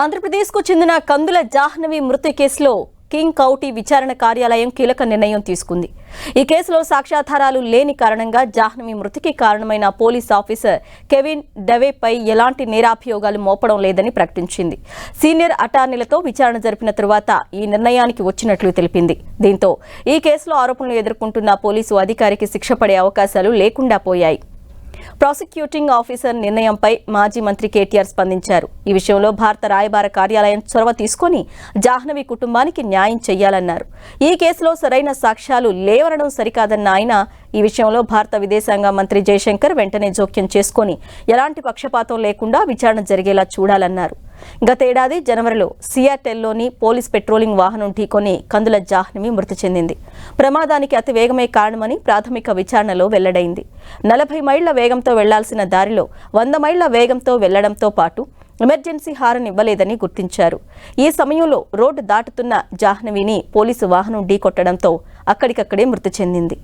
ఆంధ్రప్రదేశ్కు చెందిన కందుల జాహ్నవి మృతి కేసులో కింగ్ కౌటీ విచారణ కార్యాలయం కీలక నిర్ణయం తీసుకుంది. ఈ కేసులో సాక్ష్యాధారాలు లేని కారణంగా జాహ్నవి మృతికి కారణమైన పోలీస్ ఆఫీసర్ కెవిన్ డవేపై ఎలాంటి నేరాభియోగాలు మోపడం లేదని ప్రకటించింది. సీనియర్ అటార్నీలతో విచారణ జరిపిన తరువాత ఈ నిర్ణయానికి వచ్చినట్లు తెలిపింది. దీంతో ఈ కేసులో ఆరోపణలు ఎదుర్కొంటున్న పోలీసు అధికారికి శిక్ష పడే అవకాశాలు లేకుండా పోయాయి. ప్రాసిక్యూటింగ్ ఆఫీసర్ నిర్ణయంపై మాజీ మంత్రి కేటీఆర్ స్పందించారు. ఈ విషయంలో భారత రాయబార కార్యాలయం చొరవ తీసుకుని జాహ్నవి కుటుంబానికి న్యాయం చేయాలన్నారు ఈ కేసులో సరైన సాక్ష్యాలు లేవనడం సరికాదన్న ఆయన ఈ విషయంలో భారత విదేశాంగ మంత్రి జయశంకర్ వెంటనే జోక్యం చేసుకొని ఎలాంటి పక్షపాతం లేకుండా విచారణ జరిగేలా చూడాలన్నారు. గతేడాది జనవరిలో సియాటెల్లోని పోలీస్ పెట్రోలింగ్ వాహనం ఢీకొని కందుల జాహ్నవి మృతి చెందింది. ప్రమాదానికి అతి వేగమే కారణమని ప్రాథమిక విచారణలో వెల్లడైంది. నలభై మైళ్ళ వేగంతో వెళ్ళాల్సిన దారిలో వంద మైళ్ళ వేగంతో వెళ్ళడంతో పాటు ఎమర్జెన్సీ హారన్ ఇవ్వలేదని గుర్తించారు. ఈ సమయంలో రోడ్డు దాటుతున్న జాహ్నవిని పోలీసు వాహనం ఢీకొట్టడంతో అక్కడికక్కడే మృతి చెందింది.